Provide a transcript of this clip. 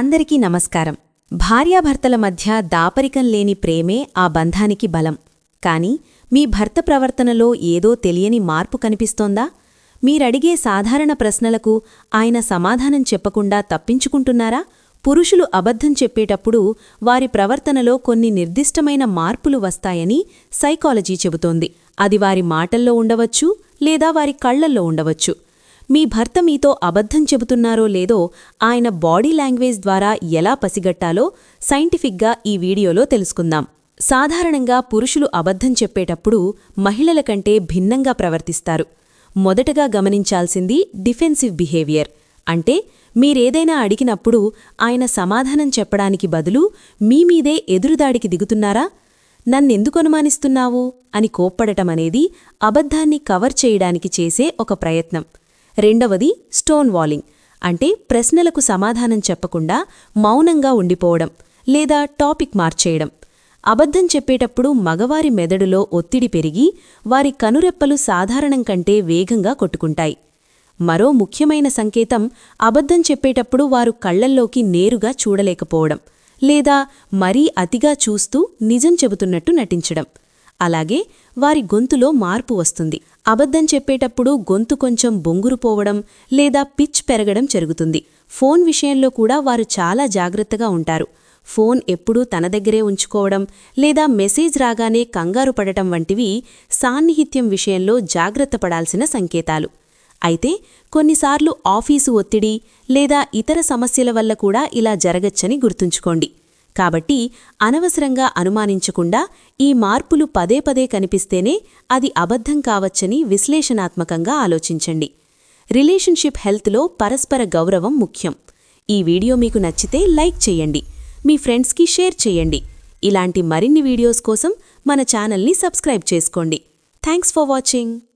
అందరికీ నమస్కారం. భార్యాభర్తల మధ్య దాపరికం లేని ప్రేమే ఆ బంధానికి బలం. కాని మీ భర్త ప్రవర్తనలో ఏదో తెలియని మార్పు కనిపిస్తోందా? మీరడిగే సాధారణ ప్రశ్నలకు ఆయన సమాధానం చెప్పకుండా తప్పించుకుంటున్నారా? పురుషులు అబద్ధం చెప్పేటప్పుడు వారి ప్రవర్తనలో కొన్ని నిర్దిష్టమైన మార్పులు వస్తాయని సైకాలజీ చెబుతోంది. అది వారి మాటల్లో ఉండవచ్చు లేదా వారి కళ్ళల్లో ఉండవచ్చు. మీ భర్త మీతో అబద్ధం చెబుతున్నారో లేదో ఆయన బాడీ లాంగ్వేజ్ ద్వారా ఎలా పసిగట్టాలో సైంటిఫిక్గా ఈ వీడియోలో తెలుసుకుందాం. సాధారణంగా పురుషులు అబద్ధం చెప్పేటప్పుడు మహిళల కంటే భిన్నంగా ప్రవర్తిస్తారు. మొదటగా గమనించాల్సింది డిఫెన్సివ్ బిహేవియర్. అంటే మీరేదైనా అడిగినప్పుడు ఆయన సమాధానం చెప్పడానికి బదులు మీమీదే ఎదురుదాడికి దిగుతున్నారా? నన్నెందుకు అనుమానిస్తున్నావు? అని కోప్పడటమనేది అబద్ధాన్ని కవర్ చేయడానికి చేసే ఒక ప్రయత్నం. రెండవది స్టోన్ వాలింగ్ అంటే ప్రశ్నలకు సమాధానం చెప్పకుండా మౌనంగా ఉండిపోవడం లేదా టాపిక్ మార్చేయడం. అబద్ధం చెప్పేటప్పుడు మగవారి మెదడులో ఒత్తిడి పెరిగి వారి కనురెప్పలు సాధారణం కంటే వేగంగా కొట్టుకుంటాయి. మరో ముఖ్యమైన సంకేతం అబద్ధం చెప్పేటప్పుడు వారు కళ్ళల్లోకి నేరుగా చూడలేకపోవడం లేదా మరీ అతిగా చూస్తూ నిజం చెబుతున్నట్టు నటించడం. అలాగే వారి గొంతులో మార్పు వస్తుంది. అబద్ధం చెప్పేటప్పుడు గొంతు కొంచెం బొంగురుపోవడం లేదా పిచ్ పెరగడం జరుగుతుంది. ఫోన్ విషయంలో కూడా వారు చాలా జాగ్రత్తగా ఉంటారు. ఫోన్ ఎప్పుడూ తన దగ్గరే ఉంచుకోవడం లేదా మెసేజ్ రాగానే కంగారు పడటం వంటివి సాన్నిహిత్యం విషయంలో జాగ్రత్త పడాల్సిన సంకేతాలు. అయితే కొన్నిసార్లు ఆఫీసు ఒత్తిడి లేదా ఇతర సమస్యల వల్ల కూడా ఇలా జరగచ్చని గుర్తుంచుకోండి. కాబట్టి అనవసరంగా అనుమానించకుండా ఈ మార్పులు పదే పదే కనిపిస్తేనే అది అబద్ధం కావచ్చని విశ్లేషణాత్మకంగా ఆలోచించండి. రిలేషన్షిప్ హెల్త్లో పరస్పర గౌరవం ముఖ్యం. ఈ వీడియో మీకు నచ్చితే లైక్ చేయండి. మీ ఫ్రెండ్స్కి షేర్ చేయండి. ఇలాంటి మరిన్ని వీడియోస్ కోసం మన ఛానల్ని సబ్స్క్రైబ్ చేసుకోండి. Thanks for watching.